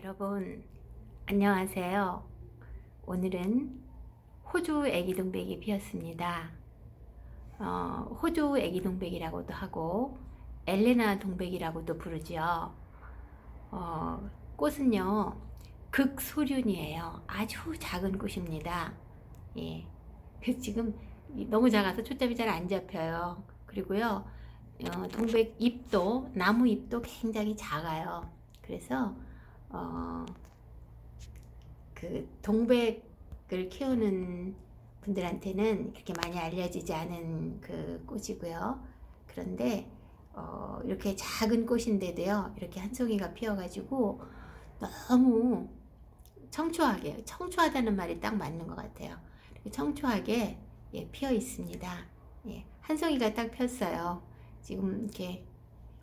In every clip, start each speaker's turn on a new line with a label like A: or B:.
A: 여러분 안녕하세요. 오늘은 호주 애기동백이 피었습니다. 어, 호주 애기동백이라고도 하고 엘레나 동백이라고도 부르죠. 어, 꽃은요 극소륜이에요. 아주 작은 꽃입니다. 예, 그 지금 너무 작아서 초점이 잘 안 잡혀요. 그리고요 어, 동백 잎도 나무 잎도 굉장히 작아요. 그래서 어, 그 동백을 키우는 분들한테는 그렇게 많이 알려지지 않은 그 꽃이고요. 그런데 어, 이렇게 작은 꽃인데도요, 이렇게 한 송이가 피어가지고 너무 청초하게, 청초하다는 말이 딱 맞는 것 같아요. 청초하게 예, 피어 있습니다. 예, 한 송이가 딱 폈어요. 지금 이렇게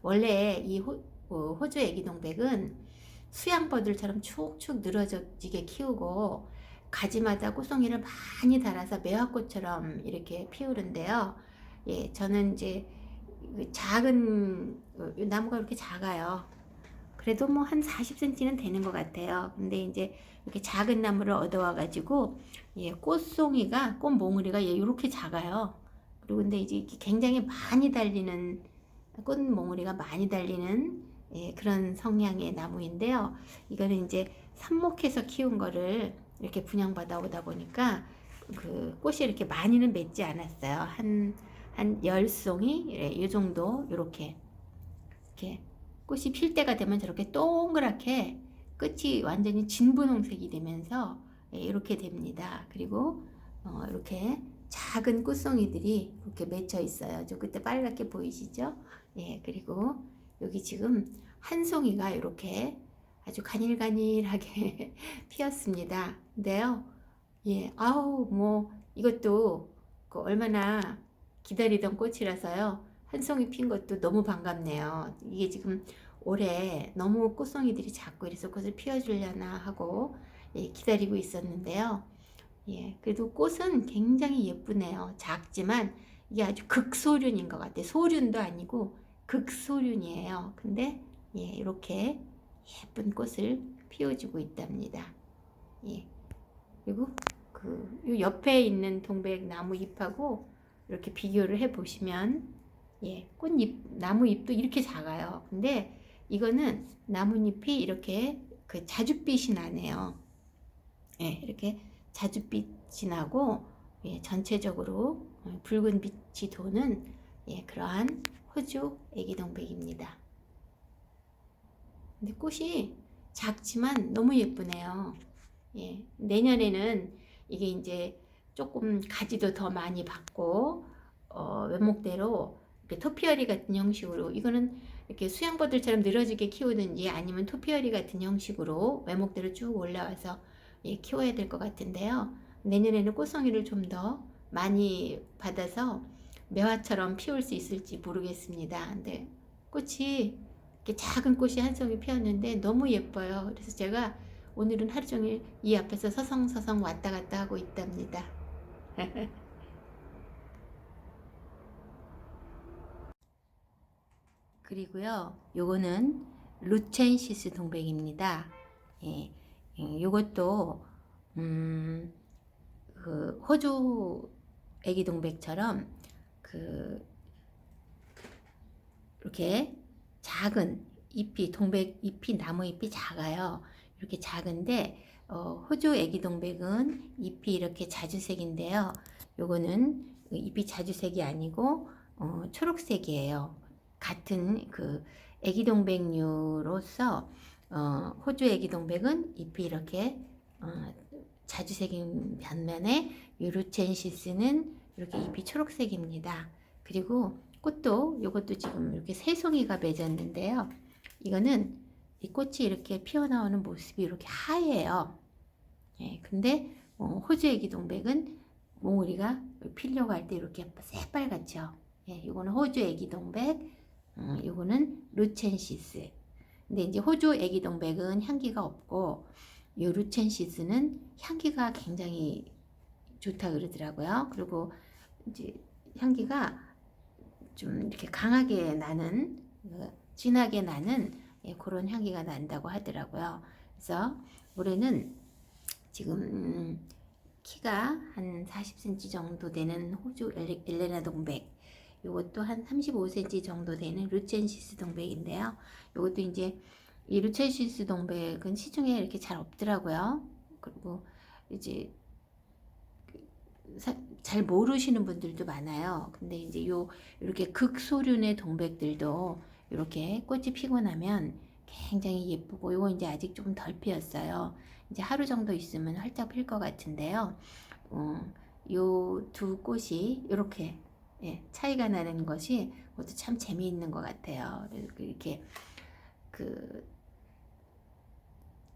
A: 원래 이 호, 어, 호주 애기 동백은 수양버들처럼 축축 늘어지게 키우고 가지마다 꽃송이를 많이 달아서 매화꽃처럼 이렇게 피우는데요. 예, 저는 이제 그 작은 어, 나무가 이렇게 작아요. 그래도 뭐 한 40cm는 되는 것 같아요. 근데 이제 이렇게 작은 나무를 얻어와 가지고 예, 꽃송이가 꽃 몽우리가 예, 이렇게 작아요. 그리고 근데 이제 굉장히 많이 달리는 꽃 몽우리가 많이 달리는 예, 그런 성향의 나무인데요. 이거는 이제 삽목해서 키운 거를 이렇게 분양받아 오다 보니까 그 꽃이 이렇게 많이는 맺지 않았어요. 한, 한 10송이, 예, 이 정도, 이렇게. 이렇게 꽃이 필 때가 되면 저렇게 동그랗게 끝이 완전히 진분홍색이 되면서 예, 이렇게 됩니다. 그리고 어, 이렇게 작은 꽃송이들이 이렇게 맺혀 있어요. 저 그때 빨갛게 보이시죠? 예, 그리고 여기 지금 한 송이가 이렇게 아주 가닐가닐하게 피었습니다. 근데요, 예, 아우, 뭐, 이것도 그 얼마나 기다리던 꽃이라서요. 한 송이 핀 것도 너무 반갑네요. 이게 지금 올해 너무 꽃송이들이 작고 이래서 꽃을 피워주려나 하고 예, 기다리고 있었는데요. 예, 그래도 꽃은 굉장히 예쁘네요. 작지만 이게 아주 극소륜인 것 같아요. 소륜도 아니고 극소륜이에요. 근데 예, 이렇게 예쁜 꽃을 피워주고 있답니다. 예. 그리고 그 옆에 있는 동백 나무 잎하고 이렇게 비교를 해 보시면 예, 꽃잎 나무 잎도 이렇게 작아요. 근데 이거는 나뭇잎이 이렇게 그 자줏빛이 나네요. 예, 이렇게 자줏빛이 나고 예, 전체적으로 붉은 빛이 도는 예, 그러한 호주 애기동백입니다. 근데 꽃이 작지만 너무 예쁘네요. 예, 내년에는 이게 이제 조금 가지도 더 많이 받고 어, 외목대로 이렇게 토피어리 같은 형식으로 이거는 이렇게 수양버들처럼 늘어지게 키우든지 아니면 토피어리 같은 형식으로 외목대로 쭉 올라와서 예, 키워야 될 것 같은데요. 내년에는 꽃송이를 좀 더 많이 받아서 매화처럼 피울 수 있을지 모르겠습니다. 근데 꽃이 이렇게 작은 꽃이 한 송이 피었는데 너무 예뻐요. 그래서 제가 오늘은 하루 종일 이 앞에서 서성서성 왔다 갔다 하고 있답니다. 그리고요, 요거는 루첸시스 동백입니다. 예, 예, 요것도 음, 그 호주 애기 동백처럼 그 이렇게 작은 잎이 동백 잎이 나무 잎이 작아요. 이렇게 작은데 어, 호주 애기 동백은 잎이 이렇게 자주색인데요. 요거는 잎이 자주색이 아니고 어, 초록색이에요. 같은 그 애기 동백류로서 어, 호주 애기 동백은 잎이 이렇게 어, 자주색인 반면에 유루첸시스는 이렇게 잎이 초록색입니다. 그리고 꽃도 이것도 지금 이렇게 세 송이가 맺었는데요. 이거는 이 꽃이 이렇게 피어나오는 모습이 이렇게 하얘요. 예, 근데 어, 호주 애기 동백은 몽우리가 피려고 할 때 이렇게 새빨갛죠. 예, 이거는 호주 애기 동백, 음, 이거는 루첸시스. 근데 이제 호주 애기 동백은 향기가 없고 이 루첸시스는 향기가 굉장히 좋다 그러더라고요. 그리고 이제 향기가 좀 이렇게 강하게 나는 그 진하게 나는 예, 그런 향기가 난다고 하더라고요. 그래서 올해는 지금 음, 키가 한 40cm 정도 되는 호주 엘레- 엘레나 동백 요것도 한 35cm 정도 되는 루첸시스 동백인데요. 요것도 이제 이 루첸시스 동백은 시중에 이렇게 잘 없더라고요. 그리고 이제 사- 잘 모르시는 분들도 많아요. 근데 이제 요 이렇게 극소륜의 동백들도 이렇게 꽃이 피고 나면 굉장히 예쁘고 요거 이제 아직 좀 덜 피었어요. 이제 하루 정도 있으면 활짝 필 것 같은데요. 어, 요두 꽃이 이렇게 예, 차이가 나는 것이 그것도 참 재미있는 것 같아요. 이렇게 그,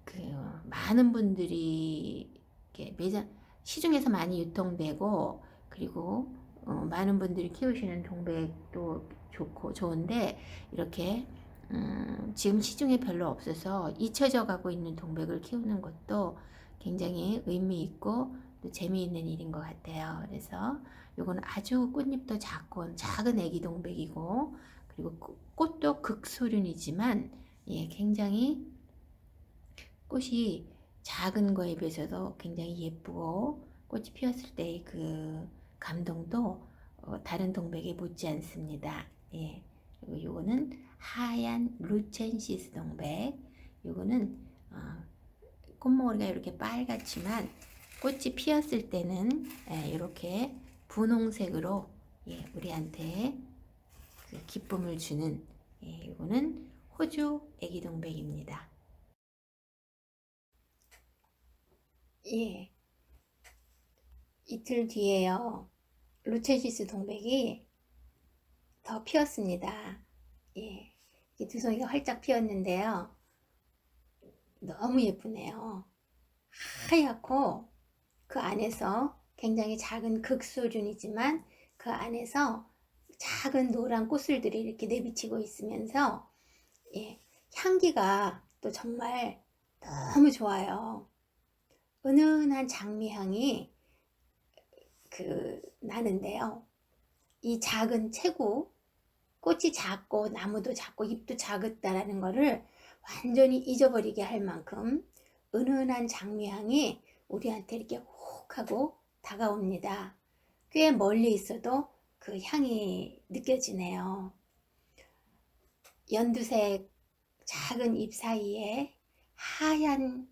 A: 그 많은 분들이 이렇게 매장 시중에서 많이 유통되고 그리고 어, 많은 분들이 키우시는 동백도 좋고 좋은데 이렇게 음, 지금 시중에 별로 없어서 잊혀져 가고 있는 동백을 키우는 것도 굉장히 의미 있고 또 재미있는 일인 것 같아요. 그래서 요거는 아주 꽃잎도 작고 작은 애기 동백이고 그리고 꽃- 꽃도 극소륜이지만 예, 굉장히 꽃이 작은 거에 비해서도 굉장히 예쁘고 꽃이 피었을 때의 그 감동도 어, 다른 동백에 못지 않습니다. 예. 그리고 요거는 하얀 루첸시스 동백. 요거는 어, 꽃머리가 이렇게 빨갛지만 꽃이 피었을 때는 예, 이렇게 분홍색으로 예, 우리한테 그 기쁨을 주는 예, 이거는 호주 애기 동백입니다. 예. 이틀 뒤에요. 루체시스 동백이 더 피었습니다. 예. 이 두송이가 활짝 피었는데요. 너무 예쁘네요. 하얗고 그 안에서 굉장히 작은 극소륜이지만 그 안에서 작은 노란 꽃술들이 이렇게 내비치고 있으면서 예, 향기가 또 정말 너무 좋아요. 은은한 장미향이 그 나는데요. 이 작은 체구, 꽃이 작고 나무도 작고 잎도 작았다라는 거를 완전히 잊어버리게 할 만큼 은은한 장미향이 우리한테 이렇게 훅 하고 다가옵니다. 꽤 멀리 있어도 그 향이 느껴지네요. 연두색 작은 잎 사이에 하얀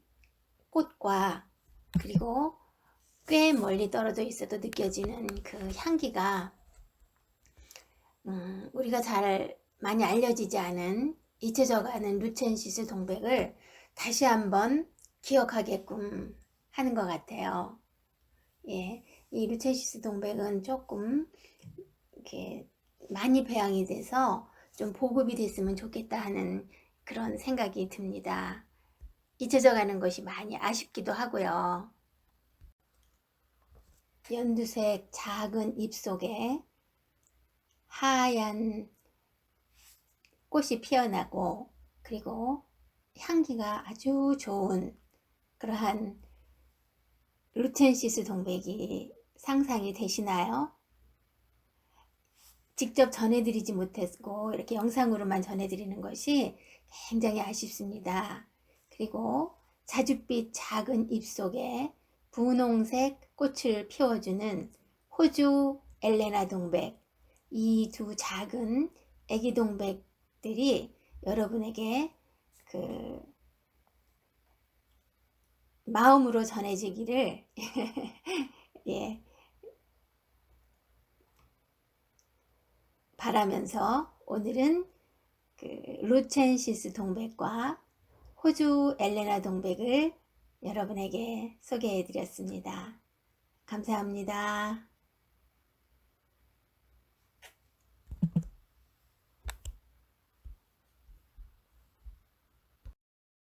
A: 꽃과 그리고 꽤 멀리 떨어져 있어도 느껴지는 그 향기가 음, 우리가 잘 많이 알려지지 않은 잊혀져가는 루첸시스 동백을 다시 한번 기억하게끔 하는 것 같아요. 예, 이 루체시스 동백은 조금 이렇게 많이 배양이 돼서 좀 보급이 됐으면 좋겠다 하는 그런 생각이 듭니다. 잊혀져 가는 것이 많이 아쉽기도 하고요. 연두색 작은 잎 속에 하얀 꽃이 피어나고 그리고 향기가 아주 좋은 그러한 루텐시스 동백이 상상이 되시나요? 직접 전해드리지 못했고 이렇게 영상으로만 전해드리는 것이 굉장히 아쉽습니다. 그리고 자줏빛 작은 잎 속에 분홍색 꽃을 피워주는 호주 엘레나 동백. 이 두 작은 애기 동백들이 여러분에게 그 마음으로 전해지기를 예 바라면서 오늘은 그 루첸시스 동백과 호주 엘레나 동백을 여러분에게 소개해 드렸습니다. 감사합니다.